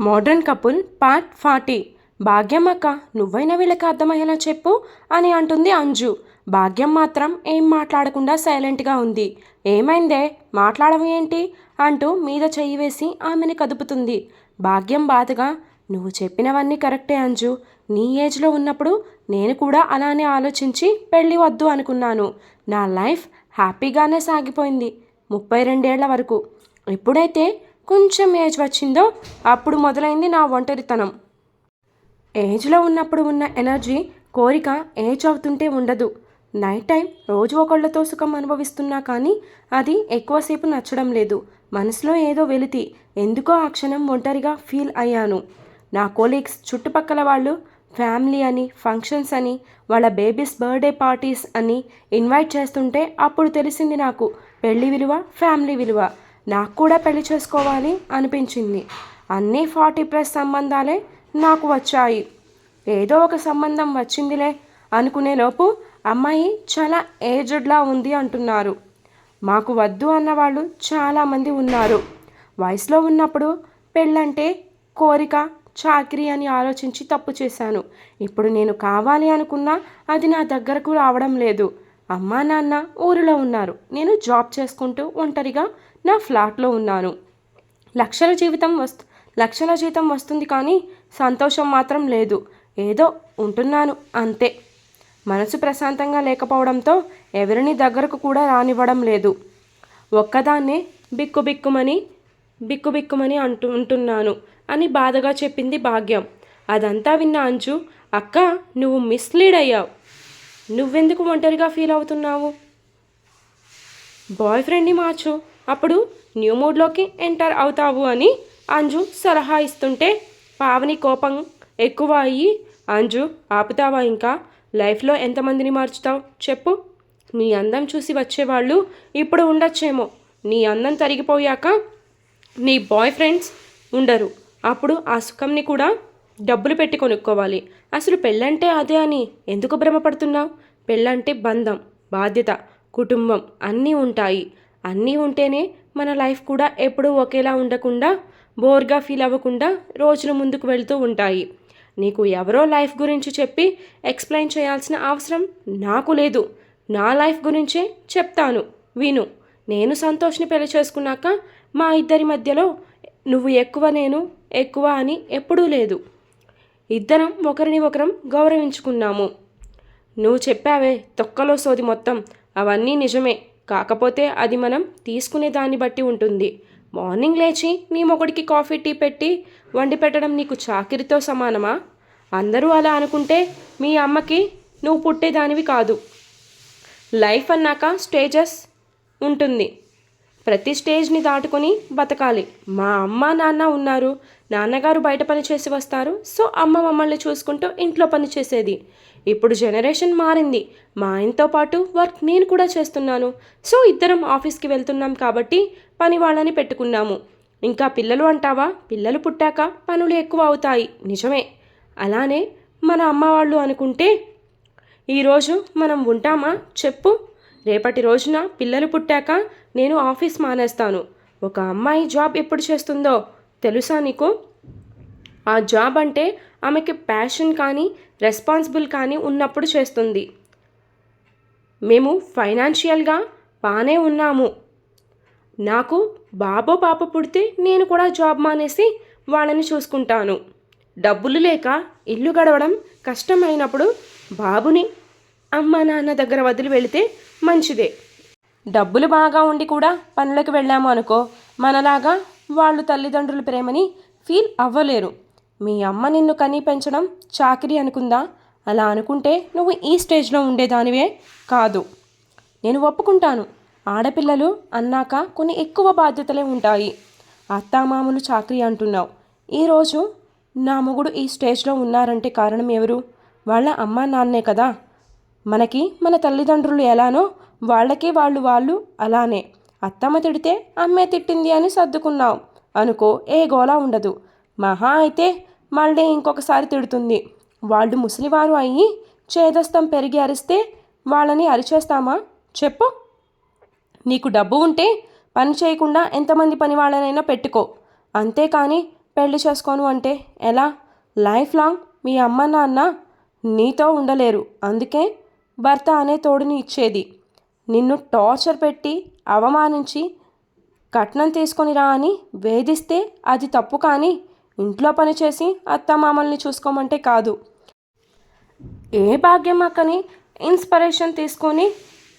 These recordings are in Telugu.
Modern couple part forty. భాగ్యం అక్క నువ్వైనా వీళ్ళకి అర్థమయ్యేలా చెప్పు అని అంటుంది అంజు. భాగ్యం మాత్రం ఏం మాట్లాడకుండా సైలెంట్గా ఉంది. ఏమైందే? మాట్లాడవు ఏంటి? అంటూ మీద చెయ్యి వేసి ఆమెని కదుపుతుంది. భాగ్యం బాధగా నువ్వు చెప్పినవన్నీ కరెక్టే అంజు. నీ ఏజ్లో ఉన్నప్పుడు నేను కూడా అలానే ఆలోచించి పెళ్ళి వద్దు అనుకున్నాను. నా లైఫ్ హ్యాపీగానే సాగిపోయింది. ముప్పై రెండేళ్ళ వరకు. ఎప్పుడైతే కొంచెం ఏజ్ వచ్చిందో అప్పుడు మొదలైంది నా ఒంటరితనం. ఏజ్లో ఉన్నప్పుడు ఉన్న ఎనర్జీ కోరిక ఏజ్ అవుతుంటే ఉండదు. నైట్ టైం రోజు ఒకళ్ళతో సుఖం అనుభవిస్తున్నా కానీ అది ఎక్కువసేపు నచ్చడం లేదు. మనసులో ఏదో వెలితి. ఎందుకో ఆ క్షణం ఒంటరిగా ఫీల్ అయ్యాను. నా కోలీగ్స్ చుట్టుపక్కల వాళ్ళు ఫ్యామిలీ అని ఫంక్షన్స్ అని వాళ్ళ బేబీస్ బర్త్డే పార్టీస్ అని ఇన్వైట్ చేస్తుంటే అప్పుడు తెలిసింది నాకు పెళ్ళి విలువ ఫ్యామిలీ విలువ. నాకు కూడా పెళ్ళి చేసుకోవాలి అనిపించింది. అన్నీ ఫార్టీ ప్లస్ సంబంధాలే నాకు వచ్చాయి. ఏదో ఒక సంబంధం వచ్చిందిలే అనుకునేలోపు అమ్మాయి చాలా ఏజ్డ్లా ఉంది అంటున్నారు. మాకు వద్దు అన్నవాళ్ళు చాలామంది ఉన్నారు. వయసులో ఉన్నప్పుడు పెళ్ళంటే కోరిక చాకరీ అని ఆలోచించి తప్పు చేశాను. ఇప్పుడు నేను కావాలి అనుకున్నా అది నా దగ్గరకు రావడం లేదు. అమ్మా నాన్న ఊరిలో ఉన్నారు. నేను జాబ్ చేసుకుంటూ ఒంటరిగా నా ఫ్లాట్లో ఉన్నాను. లక్షల జీవితం వస్తు లక్షల జీతం వస్తుంది కానీ సంతోషం మాత్రం లేదు. ఏదో ఉంటున్నాను అంతే. మనసు ప్రశాంతంగా లేకపోవడంతో ఎవరిని దగ్గరకు కూడా రానివ్వడం లేదు. ఒక్కదాన్నే బిక్కుబిక్కుమని బిక్కుబిక్కుమని అంటు అంటూ ఉంటున్నాను అని బాధగా చెప్పింది భాగ్యం. అదంతా విన్న అంచు అక్క నువ్వు మిస్లీడ్ అయ్యావు. నువ్వెందుకు ఒంటరిగా ఫీల్ అవుతున్నావు? బాయ్ ఫ్రెండ్ని మార్చు. అప్పుడు న్యూ మూడ్లోకి ఎంటర్ అవుతావు అని అంజు సలహా ఇస్తుంటే పావని కోపం ఎక్కువ అయ్యి అంజు ఆపుతావా ఇంకా? లైఫ్లో ఎంతమందిని మార్చుతావు? చెప్పు. నీ అందం చూసి వచ్చేవాళ్ళు ఇప్పుడు ఉండొచ్చేమో. నీ అందం తరిగిపోయాక నీ బాయ్ ఫ్రెండ్స్ ఉండరు. అప్పుడు ఆ సుఖంని కూడా డబ్బులు పెట్టి కొనుక్కోవాలి. అసలు పెళ్ళంటే అదే అని ఎందుకు భ్రమపడుతున్నావు? పెళ్ళంటే బంధం బాధ్యత కుటుంబం అన్నీ ఉంటాయి. అన్నీ ఉంటేనే మన లైఫ్ కూడా ఎప్పుడూ ఒకేలా ఉండకుండా బోర్గా ఫీల్ అవ్వకుండా రోజులు ముందుకు వెళ్తూ ఉంటాయి. నీకు ఎవరో లైఫ్ గురించి చెప్పి ఎక్స్ప్లెయిన్ చేయాల్సిన అవసరం నాకు లేదు. నా లైఫ్ గురించే చెప్తాను. విను. నేను సంతోష్ని పెళ్ళి చేసుకున్నాక మా ఇద్దరి మధ్యలో నువ్వు ఎక్కువ నేను ఎక్కువ అని ఎప్పుడూ లేదు. ఇద్దరం ఒకరిని ఒకరం గౌరవించుకున్నాము. నువ్వు చెప్పావే తొక్కలో సోది మొత్తం. అవన్నీ నిజమే. కాకపోతే అది మనం తీసుకునే దాన్ని బట్టి ఉంటుంది. మార్నింగ్ లేచి నీ మొగుడికి కాఫీ టీ పెట్టి వండి పెట్టడం నీకు చాకిరితో సమానమా? అందరూ అలా అనుకుంటే మీ అమ్మకి నువ్వు పుట్టేదానివి కాదు. లైఫ్ అన్నాక స్టేజెస్ ఉంటుంది. ప్రతి స్టేజ్ని దాటుకొని బతకాలి. మా అమ్మ నాన్న ఉన్నారు. నాన్నగారు బయట పని చేసి వస్తారు. సో అమ్మ మమ్మల్ని చూసుకుంటూ ఇంట్లో పని చేసేది. ఇప్పుడు జనరేషన్ మారింది. మా ఆయనతో పాటు వర్క్ నేను కూడా చేస్తున్నాను. సో ఇద్దరం ఆఫీస్కి వెళ్తున్నాం కాబట్టి పని వాళ్ళని పెట్టుకున్నాము. ఇంకా పిల్లలు అంటావా? పిల్లలు పుట్టాక పనులు ఎక్కువ అవుతాయి. నిజమే. అలానే మన అమ్మ వాళ్ళు అనుకుంటే ఈరోజు మనం ఉంటామా? చెప్పు. రేపటి రోజున పిల్లలు పుట్టాక నేను ఆఫీస్ మానేస్తాను. ఒక అమ్మాయి జాబ్ ఎప్పుడు చేస్తుందో తెలుసా నీకు? ఆ జాబ్ అంటే ఆమెకి ప్యాషన్ కానీ రెస్పాన్సిబుల్ కానీ ఉన్నప్పుడు చేస్తుంది. మేము ఫైనాన్షియల్గా బాగానే ఉన్నాము. నాకు బాబో పాప పుడితే నేను కూడా జాబ్ మానేసి వాళ్ళని చూసుకుంటాను. డబ్బులు లేక ఇల్లు గడవడం కష్టమైనప్పుడు బాబుని అమ్మ నాన్న దగ్గర వదిలి వెళితే మంచిదే. డబ్బులు బాగా ఉండి కూడా పనులకు వెళ్ళాము అనుకో మనలాగా వాళ్ళు తల్లిదండ్రుల ప్రేమని ఫీల్ అవ్వలేరు. మీ అమ్మ నిన్ను కని పెంచడం చాకిరి అనుకుందా? అలా అనుకుంటే నువ్వు ఈ స్టేజ్లో ఉండేదానివే కాదు. నేను ఒప్పుకుంటాను. ఆడపిల్లలు అన్నాక కొన్ని ఎక్కువ బాధ్యతలే ఉంటాయి. అత్తామామలు చాకరీ అంటున్నావు. ఈరోజు నా మొగుడు ఈ స్టేజ్లో ఉన్నారంటే కారణం ఎవరు? వాళ్ళ అమ్మా నాన్నే కదా. మనకి మన తల్లిదండ్రులు ఎలానో వాళ్ళకి వాళ్ళు వాళ్ళు అలానే. అత్తమ్మ తిడితే అమ్మే తిట్టింది అని సర్దుకున్నావు. అనుకో ఏ గోలా ఉండదు. మహా అయితే మళ్ళీ ఇంకొకసారి తిడుతుంది. వాళ్ళు ముసలివారు అయ్యి చేదస్తం పెరిగి అరిస్తే వాళ్ళని అరిచేస్తామా? చెప్పు. నీకు డబ్బు ఉంటే పని చేయకుండా ఎంతమంది పని వాళ్ళనైనా పెట్టుకో. అంతేకాని పెళ్ళి చేసుకోను అంటే ఎలా? లైఫ్ లాంగ్ మీ అమ్మ నాన్న నీతో ఉండలేరు. అందుకే భర్త అనే తోడుని ఇచ్చేది. నిన్ను టార్చర్ పెట్టి అవమానించి కట్నం తీసుకొని రా అని వేధిస్తే అది తప్పు కానీ ఇంట్లో పని చేసి అత్తమామల్ని చూసుకోమంటే కాదు. ఏ భాగ్యం అక్కని ఇన్స్పిరేషన్ తీసుకొని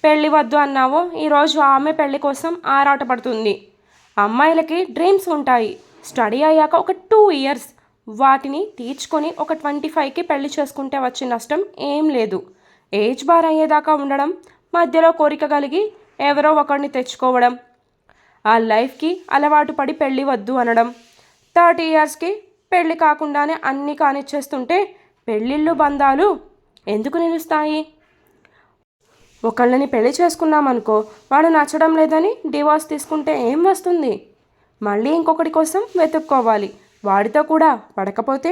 పెళ్ళి వద్దు అన్నావో ఈరోజు ఆమె పెళ్ళి కోసం ఆరాటపడుతుంది. అమ్మాయిలకి డ్రీమ్స్ ఉంటాయి. స్టడీ అయ్యాక ఒక టూ ఇయర్స్ వాటిని తీర్చుకొని ఒక ట్వంటీ ఫైవ్కి పెళ్ళి చేసుకుంటే వచ్చే నష్టం ఏం లేదు. ఏజ్ బార్ అయ్యేదాకా ఉండడం మధ్యలో కోరిక కలిగి ఎవరో ఒకరిని తెచ్చుకోవడం ఆ లైఫ్కి అలవాటు పడి పెళ్ళి వద్దు అనడం. థర్టీ ఇయర్స్కి పెళ్ళి కాకుండానే అన్నీ కానిచ్చేస్తుంటే పెళ్ళిళ్ళు బంధాలు ఎందుకు నిలుస్తాయి? ఒకళ్ళని పెళ్ళి చేసుకున్నామనుకో వాడు నచ్చడం లేదని డివోర్స్ తీసుకుంటే ఏం వస్తుంది? మళ్ళీ ఇంకొకటి కోసం వెతుక్కోవాలి. వాడితో కూడా పడకపోతే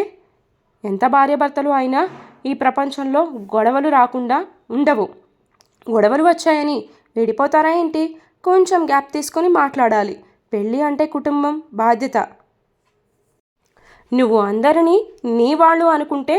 ఎంత భార్యాభర్తలు అయినా ఈ ప్రపంచంలో గొడవలు రాకుండా ఉండవు. గొడవలు వచ్చాయని విడిపోతారా ఏంటి? కొంచెం గ్యాప్ తీసుకొని మాట్లాడాలి. పెళ్ళి అంటే కుటుంబం బాధ్యత. నువ్వు అందరినీ నీ వాళ్ళు అనుకుంటే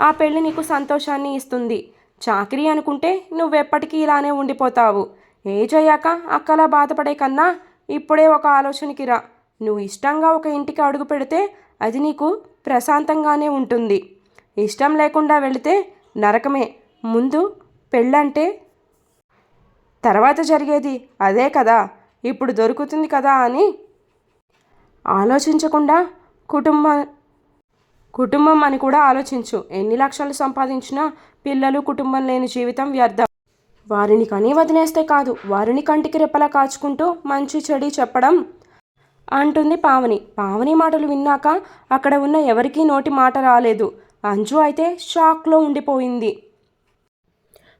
ఆ పెళ్ళి నీకు సంతోషాన్ని ఇస్తుంది. చాకరీ అనుకుంటే నువ్వెప్పటికీ ఇలానే ఉండిపోతావు. ఏజ్ అయ్యాక అక్కలా బాధపడే కన్నా ఇప్పుడే ఒక ఆలోచనకి రా. నువ్వు ఇష్టంగా ఒక ఇంటికి అడుగు పెడితే అది నీకు ప్రశాంతంగానే ఉంటుంది. ఇష్టం లేకుండా వెళితే నరకమే. ముందు పెళ్ళంటే తర్వాత జరిగేది అదే కదా. ఇప్పుడు దొరుకుతుంది కదా అని ఆలోచించకుండా కుటుంబ కుటుంబం అని కూడా ఆలోచించు. ఎన్ని లక్షలు సంపాదించినా పిల్లలు కుటుంబం లేని జీవితం వ్యర్థం. వారిని కని వదిలేస్తే కాదు వారిని కంటికి రెప్పలా కాచుకుంటూ మంచి చెడి చెప్పడం అంటుంది పావని. పావని మాటలు విన్నాక అక్కడ ఉన్న ఎవరికీ నోటి మాట రాలేదు. అంజు అయితే షాక్లో ఉండిపోయింది.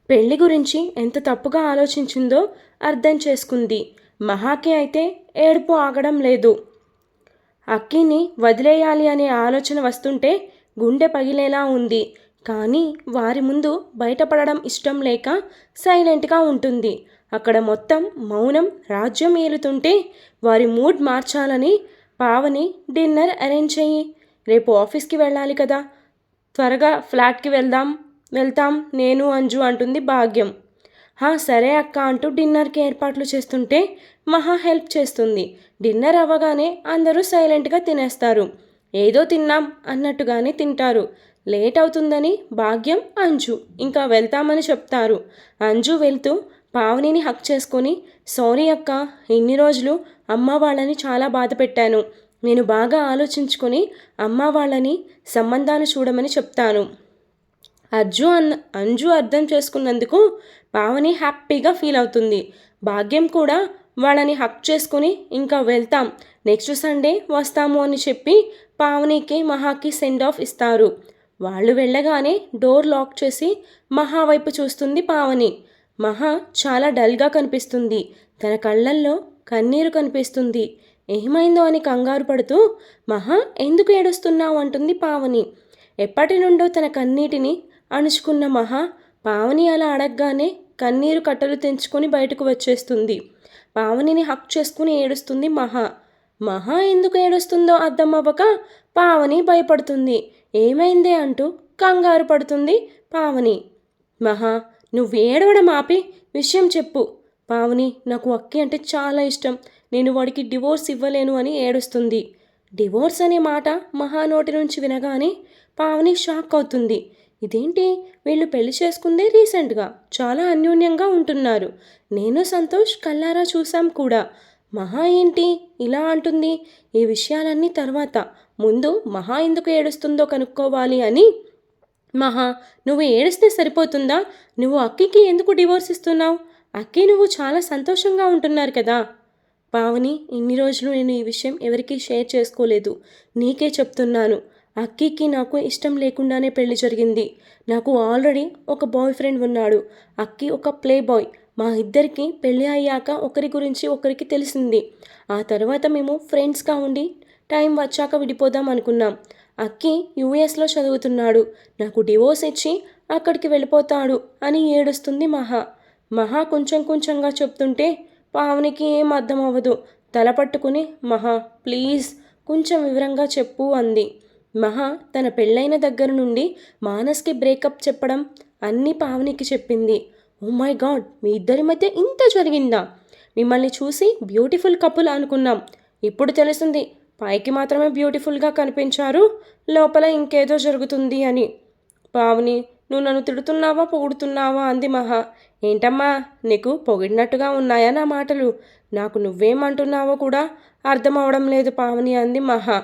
పెళ్ళి గురించి ఎంత తప్పుగా ఆలోచించిందో అర్థం చేసుకుంది. మహాకి అయితే ఏడుపు ఆగడం లేదు. అక్కిని వదిలేయాలి అనే ఆలోచన వస్తుంటే గుండె పగిలేలా ఉంది. కానీ వారి ముందు బయటపడడం ఇష్టం లేక సైలెంట్గా ఉంటుంది. అక్కడ మొత్తం మౌనం రాజ్యం ఏలుతుంటే వారి మూడ్ మార్చాలని పావని డిన్నర్ అరేంజ్ చెయ్యి. రేపు ఆఫీస్కి వెళ్ళాలి కదా. త్వరగా ఫ్లాట్కి వెళ్దాం వెళ్తాం నేను అంజు అంటుంది భాగ్యం. హా సరే అక్క అంటూ డిన్నర్కి ఏర్పాట్లు చేస్తుంటే మహా హెల్ప్ చేస్తుంది. డిన్నర్ అవ్వగానే అందరూ సైలెంట్గా తినేస్తారు. ఏదో తిన్నాం అన్నట్టుగానే తింటారు. లేట్ అవుతుందని భాగ్యం అంజు. ఇంకా వెళ్తామని చెప్తారు. అంజు వెళ్తూ పావనిని హక్ చేసుకొని సారీ అక్క ఇన్ని రోజులు అమ్మ వాళ్ళని చాలా బాధ పెట్టాను. నేను బాగా ఆలోచించుకొని అమ్మ వాళ్ళని సంబంధాలు చూడమని చెప్తాను. అర్జు అన్ అంజు అర్థం చేసుకున్నందుకు పావని హ్యాపీగా ఫీల్ అవుతుంది. భాగ్యం కూడా వాళ్ళని హక్ చేసుకుని ఇంకా వెళ్తాం. నెక్స్ట్ సండే వస్తాము అని చెప్పి పావనికి మహాకి సెండ్ ఆఫ్ ఇస్తారు. వాళ్ళు వెళ్ళగానే డోర్ లాక్ చేసి మహా వైపు చూస్తుంది పావని. మహా చాలా డల్గా కనిపిస్తుంది. తన కళ్ళల్లో కన్నీరు కనిపిస్తుంది. ఏమైందో అని కంగారు పడుతూ మహా ఎందుకు ఏడుస్తున్నావు అంటుంది పావని. ఎప్పటి నుండో తన కన్నీటిని అణుచుకున్న మహా పావని అలా అడగగానే కన్నీరు కట్టలు తెంచుకొని బయటకు వచ్చేస్తుంది. పావనిని హక్ చేసుకుని ఏడుస్తుంది మహా. మహా ఎందుకు ఏడుస్తుందో అర్థం అవ్వక పావని భయపడుతుంది. ఏమైందే అంటూ కంగారు పడుతుంది పావని. మహా నువ్వు ఏడవడం ఆపి విషయం చెప్పు. పావని నాకు అక్కి అంటే చాలా ఇష్టం. నేను వాడికి డివోర్స్ ఇవ్వలేను అని ఏడుస్తుంది. డివోర్స్ అనే మాట మహా నోటి నుంచి వినగానే పావని షాక్ అవుతుంది. ఇదేంటి? వీళ్ళు పెళ్ళి చేసుకుందే రీసెంట్గా. చాలా అన్యోన్యంగా ఉంటున్నారు. నేను సంతోష్ కల్లారా చూసాం కూడా. మహా ఏంటి? ఇలా అంటుంది. ఈ విషయాలన్నీ తర్వాత. ముందు మహా ఎందుకు ఏడుస్తుందో కనుక్కోవాలి అని. మహా నువ్వు ఏడిస్తే సరిపోతుందా? నువ్వు అక్కికి ఎందుకు డివోర్స్ ఇస్తున్నావు? అక్కి నువ్వు చాలా సంతోషంగా ఉంటున్నారు కదా. పావని ఇన్ని రోజులు నేను ఈ విషయం ఎవరికీ షేర్ చేసుకోలేదు. నీకే చెప్తున్నాను. అక్కీకి నాకు ఇష్టం లేకుండానే పెళ్ళి జరిగింది. నాకు ఆల్రెడీ ఒక బాయ్ ఫ్రెండ్ ఉన్నాడు. అక్కి ఒక ప్లే బాయ్ మా ఇద్దరికి పెళ్ళి అయ్యాక ఒకరి గురించి ఒకరికి తెలిసింది. ఆ తర్వాత మేము ఫ్రెండ్స్గా ఉండి టైం వచ్చాక విడిపోదాం అనుకున్నాం. అక్కి యూఎస్లో చదువుతున్నాడు. నాకు డివోర్స్ ఇచ్చి అక్కడికి వెళ్ళిపోతాడు అని ఏడుస్తుంది మహా. మహా కొంచెం కొంచెంగా చెప్తుంటే పావనికి ఏం అర్థం అవ్వదు. తల పట్టుకుని మహా ప్లీజ్ కొంచెం వివరంగా చెప్పు అంది. మహా తన పెళ్ళైన దగ్గర నుండి మానస్కి బ్రేకప్ చెప్పడం అన్నీ పావనికి చెప్పింది. ఓ మై గాడ్ మీ ఇద్దరి మధ్య ఇంత జరిగిందా? మిమ్మల్ని చూసి బ్యూటిఫుల్ కపుల్ అనుకున్నాం. ఇప్పుడు తెలిసింది పైకి మాత్రమే బ్యూటిఫుల్గా కనిపించారు లోపల ఇంకేదో జరుగుతుంది అని. పావని నువ్వు నన్ను తిడుతున్నావా పొగుడుతున్నావా అంది మహా. ఏంటమ్మా నీకు పొగిడినట్టుగా ఉన్నాయా నా మాటలు? నాకు నువ్వేమంటున్నావో కూడా అర్థం అవడం లేదు పావని అంది మహా.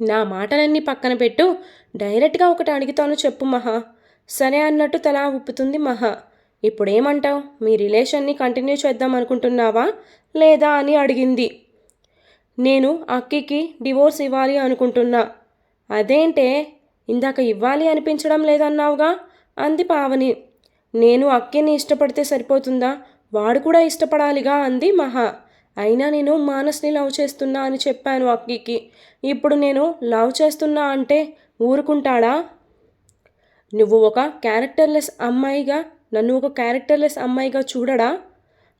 నా మాటలన్నీ పక్కన పెట్టు. డైరెక్ట్గా ఒకటి అడుగుతాను చెప్పు మహా. సరే అన్నట్టు తల ఉప్పుతుంది మహా. ఇప్పుడేమంటావు? మీ రిలేషన్ని కంటిన్యూ చేద్దాం అనుకుంటున్నావా? లేదా అని అడిగింది. నేను అక్కికి డివోర్స్ ఇవ్వాలి అనుకుంటున్నా. అదేంటే ఇందాక ఇవ్వాలి అనిపించడం లేదన్నావుగా? అంది పావని. నేను అక్కిని ఇష్టపడితే సరిపోతుందా? వాడు కూడా ఇష్టపడాలిగా అంది మహా. అయినా నేను మానస్ని లవ్ చేస్తున్నా అని చెప్పాను అక్కికి. ఇప్పుడు నేను లవ్ చేస్తున్నా అంటే ఊరుకుంటాడా? నువ్వు ఒక క్యారెక్టర్లెస్ అమ్మాయిగా నన్ను ఒక క్యారెక్టర్లెస్ అమ్మాయిగా చూడడా?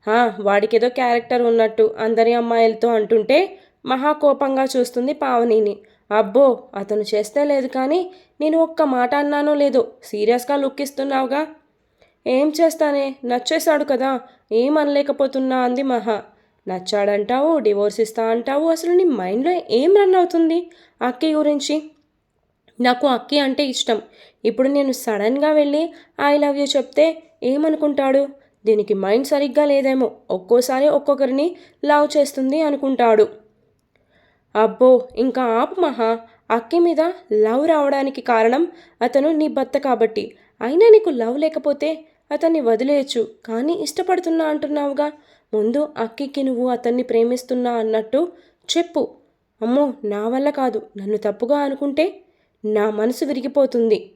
వాడికి వాడికేదో క్యారెక్టర్ ఉన్నట్టు అందరి అమ్మాయిలతో అంటుంటే మహాకోపంగా చూస్తుంది పావనిని. అబ్బో అతను చేస్తే లేదు కానీ నేను ఒక్క మాట అన్నానో లేదో సీరియస్గా లుక్ ఇస్తున్నావుగా? ఏం చేస్తానే? నచ్చేశాడు కదా ఏం అనలేకపోతున్నా అంది మహా. నచ్చాడంటావు డివోర్స్ ఇస్తా అంటావు అసలు నీ మైండ్లో ఏం రన్ అవుతుంది అక్కి గురించి? నాకు అక్కి అంటే ఇష్టం. ఇప్పుడు నేను సడన్గా వెళ్ళి ఐ లవ్ యూ చెప్తే ఏమనుకుంటాడు? దీనికి మైండ్ సరిగ్గా లేదేమో. ఒక్కోసారి ఒక్కొక్కరిని లవ్ చేస్తుంది అనుకుంటాడు. అబ్బో ఇంకా ఆపు మహా. అక్కి మీద లవ్ రావడానికి కారణం అతను నీ భర్త కాబట్టి. అయినా నీకు లవ్ లేకపోతే అతన్ని వదిలేయచ్చు కానీ ఇష్టపడుతున్నా అంటున్నావుగా. ముందు అక్కికి నువ్వు అతన్ని ప్రేమిస్తున్నా అన్నట్టు చెప్పు. అమ్మో నా వల్ల కాదు. నన్ను తప్పుగా అనుకుంటే నా మనసు విరిగిపోతుంది.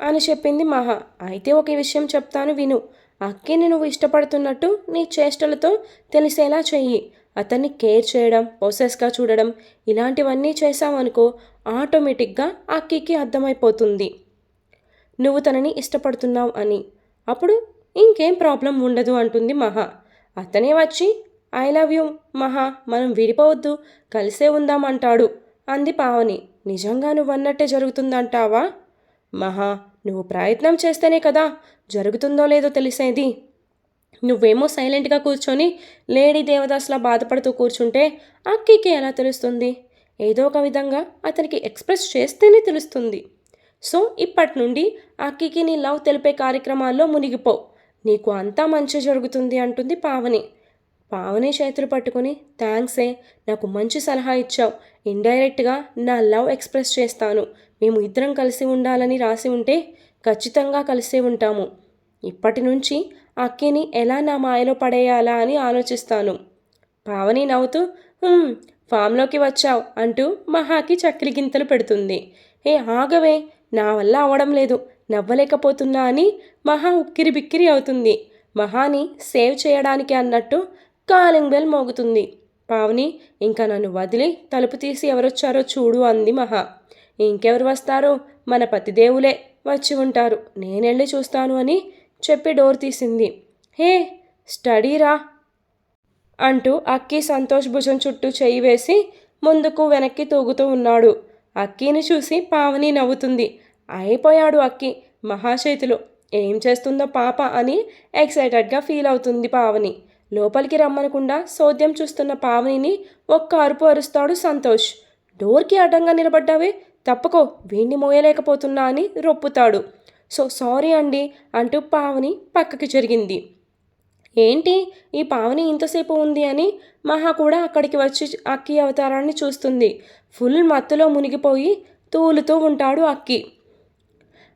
అని చెప్పింది మహా. అయితే ఒక విషయం చెప్తాను విను. అక్కిని నువ్వు ఇష్టపడుతున్నట్టు నీ చేష్టలతో తెలిసేలా చెయ్యి. అతన్ని కేర్ చేయడం పొసెస్గా చూడడం ఇలాంటివన్నీ చేశావనుకో ఆటోమేటిక్గా అక్కికి అర్థమైపోతుంది. నువ్వు తనని ఇష్టపడుతున్నావు అని. అప్పుడు ఇంకేం ప్రాబ్లం ఉండదు అంటుంది మహా. అతనే వచ్చి ఐ లవ్ యూ మహా మనం విడిపోవద్దు కలిసే ఉందాం అంటాడు. అంది పావని నిజంగా నువ్వన్నట్టే జరుగుతుందంటావా? మహా నువ్వు ప్రయత్నం చేస్తేనే కదా జరుగుతుందో లేదో తెలిసేది. నువ్వేమో సైలెంట్గా కూర్చొని లేడీ దేవదాస్లా బాధపడుతూ కూర్చుంటే అక్కికి ఎలా తెలుస్తుంది? ఏదో ఒక విధంగా అతనికి ఎక్స్ప్రెస్ చేస్తేనే తెలుస్తుంది. సో ఇప్పటి నుండి అక్కికి నీ లవ్ తెలిపే కార్యక్రమాల్లో మునిగిపోవు నీకు అంతా మంచి జరుగుతుంది అంటుంది పావని. పావని చేతులు పట్టుకుని థ్యాంక్సే నాకు మంచి సలహా ఇచ్చావు. ఇండైరెక్ట్గా నా లవ్ ఎక్స్ప్రెస్ చేస్తాను. మేము ఇద్దరం కలిసి ఉండాలని రాసి ఉంటే ఖచ్చితంగా కలిసే ఉంటాము. ఇప్పటి నుంచి అక్కిని ఎలా నా మాయలో పడేయాలా అని ఆలోచిస్తాను. పావని నవ్వుతూ ఫామ్లోకి వచ్చావు అంటూ మహాకి చక్కెర గింతలు పెడుతుంది. ఏ ఆగవే నా వల్ల అవడం లేదు. నవ్వలేకపోతున్నా అని మహా ఉక్కిరి బిక్కిరి అవుతుంది. మహాని సేవ్ చేయడానికి అన్నట్టు కాలింగ్ బెల్ మోగుతుంది. పావని ఇంకా నన్ను వదిలి తలుపు తీసి ఎవరొచ్చారో చూడు అంది మహా. ఇంకెవరు వస్తారో మన పతిదేవులే వచ్చి ఉంటారు. నేనెళ్ళి చూస్తాను అని చెప్పి డోర్ తీసింది. హే స్టడీరా అంటూ అక్కి సంతోష్ భుజం చుట్టూ చేయి వేసి ముందుకు వెనక్కి తూగుతూ ఉన్నాడు. అక్కీని చూసి పావని నవ్వుతుంది. అయిపోయాడు అక్కి. మహాచేతిలో ఏం చేస్తుందో పాప అని ఎక్సైటెడ్గా ఫీల్ అవుతుంది పావని. లోపలికి రమ్మనకుండా సోద్యం చూస్తున్న పావనిని ఒక్క అరుపు అరుస్తాడు సంతోష్. డోర్కి అడ్డంగా నిలబడ్డావే తప్పకో వీణ్ణి మోయలేకపోతున్నా అని రొప్పుతాడు. సో సారీ అండి అంటూ పావని పక్కకి జరిగింది. ఏంటి? ఈ పావని ఇంతసేపు ఉంది అని మహా కూడా అక్కడికి వచ్చి అక్కి అవతారాన్ని చూస్తుంది. ఫుల్ మత్తులో మునిగిపోయి తూలుతూ ఉంటాడు అక్కి.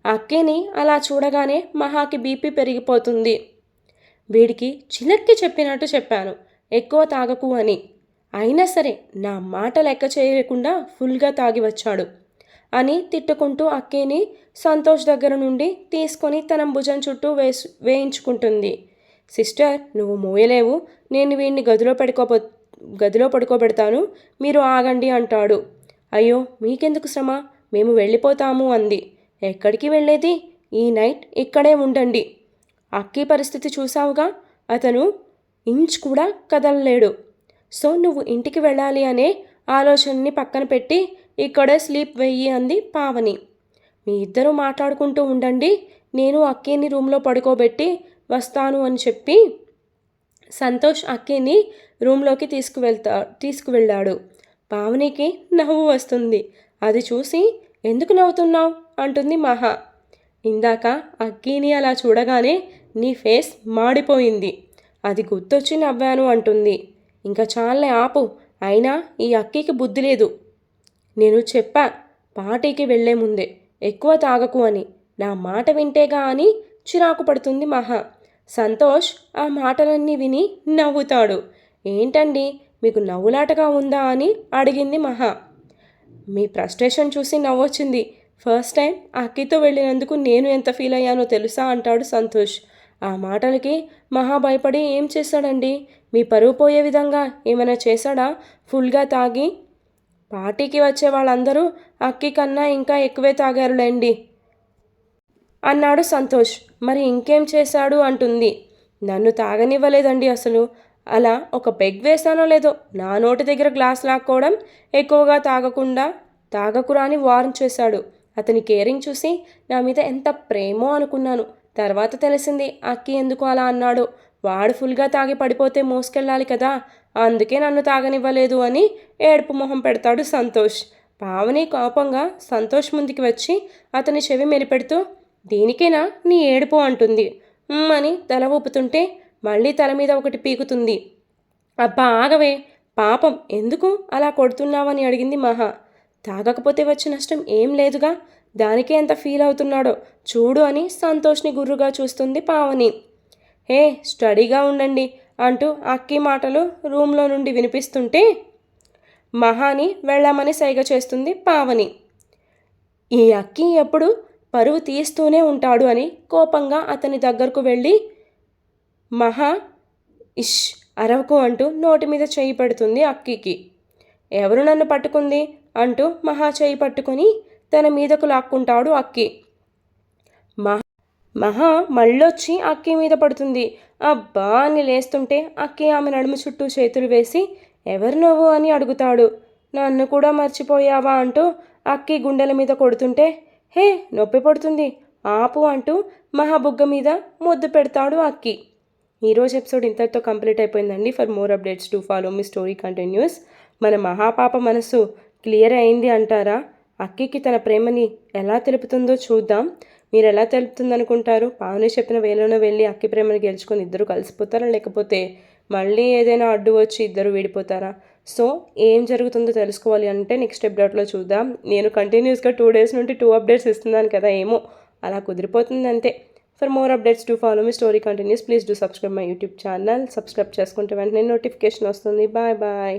అక్కిని అలా చూడగానే మహాకి బీపీ పెరిగిపోతుంది. వీడికి చిలక్కి చెప్పినట్టు చెప్పాను ఎక్కువ తాగకు అని. అయినా సరే నా మాట లెక్క చేయకుండా ఫుల్గా తాగి వచ్చాడు అని తిట్టుకుంటూ అక్కిని సంతోష్ దగ్గర నుండి తీసుకొని తన భుజం చుట్టూ వేసు వేయించుకుంటుంది. సిస్టర్ నువ్వు మోయలేవు నేను వీడిని గదిలో పడుకోపో గదిలో పడుకోబెడతాను మీరు ఆగండి అంటాడు. అయ్యో మీకెందుకు శ్రమ? మేము వెళ్ళిపోతాము అంది. ఎక్కడికి వెళ్ళేది? ఈ నైట్ ఇక్కడే ఉండండి. అక్కి పరిస్థితి చూసావుగా అతను ఇంచ్ కూడా కదలలేడు. సో నువ్వు ఇంటికి వెళ్ళాలి అనే ఆలోచనని పక్కన పెట్టి ఇక్కడే స్లీప్ వెయ్యి అంది పావని. మీ ఇద్దరు మాట్లాడుకుంటూ ఉండండి. నేను అక్కిని రూమ్లో పడుకోబెట్టి వస్తాను అని చెప్పి సంతోష్ అక్కిని రూమ్లోకి తీసుకువెళ్తా తీసుకువెళ్ళాడు. పావనికి నవ్వు వస్తుంది. అది చూసి ఎందుకు నవ్వుతున్నావు? అంటుంది మహా. ఇందాక అక్కీని అలా చూడగానే నీ ఫేస్ మాడిపోయింది. అది గుర్తొచ్చి నవ్వాను అంటుంది. ఇంకా చాలే ఆపు అయినా ఈ అక్కీకి బుద్ధి లేదు. నేను చెప్పా పార్టీకి వెళ్ళే ముందే ఎక్కువ తాగకు అని. నా మాట వింటేగా అని చిరాకు పడుతుంది మహా. సంతోష్ ఆ మాటలన్నీ విని నవ్వుతాడు. ఏంటండి మీకు నవ్వులాటగా ఉందా అని అడిగింది మహా. మీ ఫ్రస్ట్రేషన్ చూసి నవ్వొచ్చింది. ఫస్ట్ టైం అక్కితో వెళ్ళినందుకు నేను ఎంత ఫీల్ అయ్యానో తెలుసా? అంటాడు సంతోష్. ఆ మాటలకి మహా భయపడి ఏం చేశాడండి? మీ పరువు పోయే విధంగా ఏమైనా చేశాడా? ఫుల్గా తాగి పార్టీకి వచ్చే వాళ్ళందరూ అక్కి కన్నా ఇంకా ఎక్కువే తాగారులేండి అన్నాడు సంతోష్. మరి ఇంకేం చేశాడు? అంటుంది. నన్ను తాగనివ్వలేదండి అసలు. అలా ఒక పెగ్ వేసానో లేదో నా నోటి దగ్గర గ్లాస్ లాక్కోవడం ఎక్కువగా తాగకుండా తాగకురా అని వార్న్ చేశాడు. అతని కేరింగ్ చూసి నా మీద ఎంత ప్రేమో అనుకున్నాను. తర్వాత తెలిసింది అక్కి ఎందుకు అలా అన్నాడు? వాడు ఫుల్గా తాగి పడిపోతే మోసుకెళ్ళాలి కదా అందుకే నన్ను తాగనివ్వలేదు అని ఏడుపు మొహం పెడతాడు సంతోష్. పావని కోపంగా సంతోష్ ముందుకి వచ్చి అతని చెవి మెరిపెడుతూ దీనికేనా నీ ఏడుపు? అంటుంది. "ఉమ్" అని తల ఊపుతుంటే మళ్ళీ తల మీద ఒకటి పీకుతుంది. అబ్బా ఆగవే పాపం ఎందుకు అలా కొడుతున్నావని అడిగింది మహా. తాగకపోతే వచ్చే నష్టం ఏం లేదుగా దానికే ఎంత ఫీల్ అవుతున్నాడో చూడు అని సంతోష్ని గుర్రుగా చూస్తుంది పావని. హే స్టడీగా ఉండండి అంటూ అక్కి మాటలు రూమ్లో నుండి వినిపిస్తుంటే మహాని వెళ్ళామని సైగ చేస్తుంది పావని. ఈ అక్కి ఎప్పుడు పరువు తీస్తూనే ఉంటాడు అని కోపంగా అతని దగ్గరకు వెళ్ళి మహా ఇష్ అరవకు అంటూ నోటి మీద చేయి పెడుతుంది అక్కికి. ఎవరు నన్ను పట్టుకుంది? అంటూ మహా చేయి పట్టుకొని తన మీదకు లాక్కుంటాడు అక్కి. మహా మహా మళ్ళొచ్చి అక్కి మీద పడుతుంది. అబ్బా అని లేస్తుంటే అక్కి ఆమె నడుము చుట్టూ చేతులు వేసి ఎవరు నువ్వు? అని అడుగుతాడు. నన్ను కూడా మర్చిపోయావా? అంటూ అక్కి గుండెల మీద కొడుతుంటే హే నొప్పి పడుతుంది ఆపు అంటూ మహా బుగ్గ మీద ముద్దు పెడతాడు అక్కి. ఈరోజు ఎపిసోడ్ ఇంతటితో కంప్లీట్ అయిపోయిందండి. For more updates to follow me story continues మన మహాపాప మనసు క్లియర్ అయింది అంటారా? అక్కికి తన ప్రేమని ఎలా తెలుపుతుందో చూద్దాం. మీరు ఎలా తెలుపుతుందనుకుంటారు? పావని చెప్పిన వేలోనే వెళ్ళి అక్కి ప్రేమని గెలుచుకొని ఇద్దరు కలిసిపోతారా? లేకపోతే మళ్ళీ ఏదైనా అడ్డు వచ్చి ఇద్దరు విడిపోతారా? సో ఏం జరుగుతుందో తెలుసుకోవాలి అంటే నెక్స్ట్ అప్డేట్లో చూద్దాం. నేను కంటిన్యూస్గా టూ డేస్ నుండి టూ అప్డేట్స్ ఇస్తున్నాను కదా ఏమో. అలా కుదిరిపోతుంది అంతే for more updates to follow me story continues please do subscribe my YouTube channel subscribe చేసుకుంటే వెంటనే నోటిఫికేషన్ వస్తుంది. Bye bye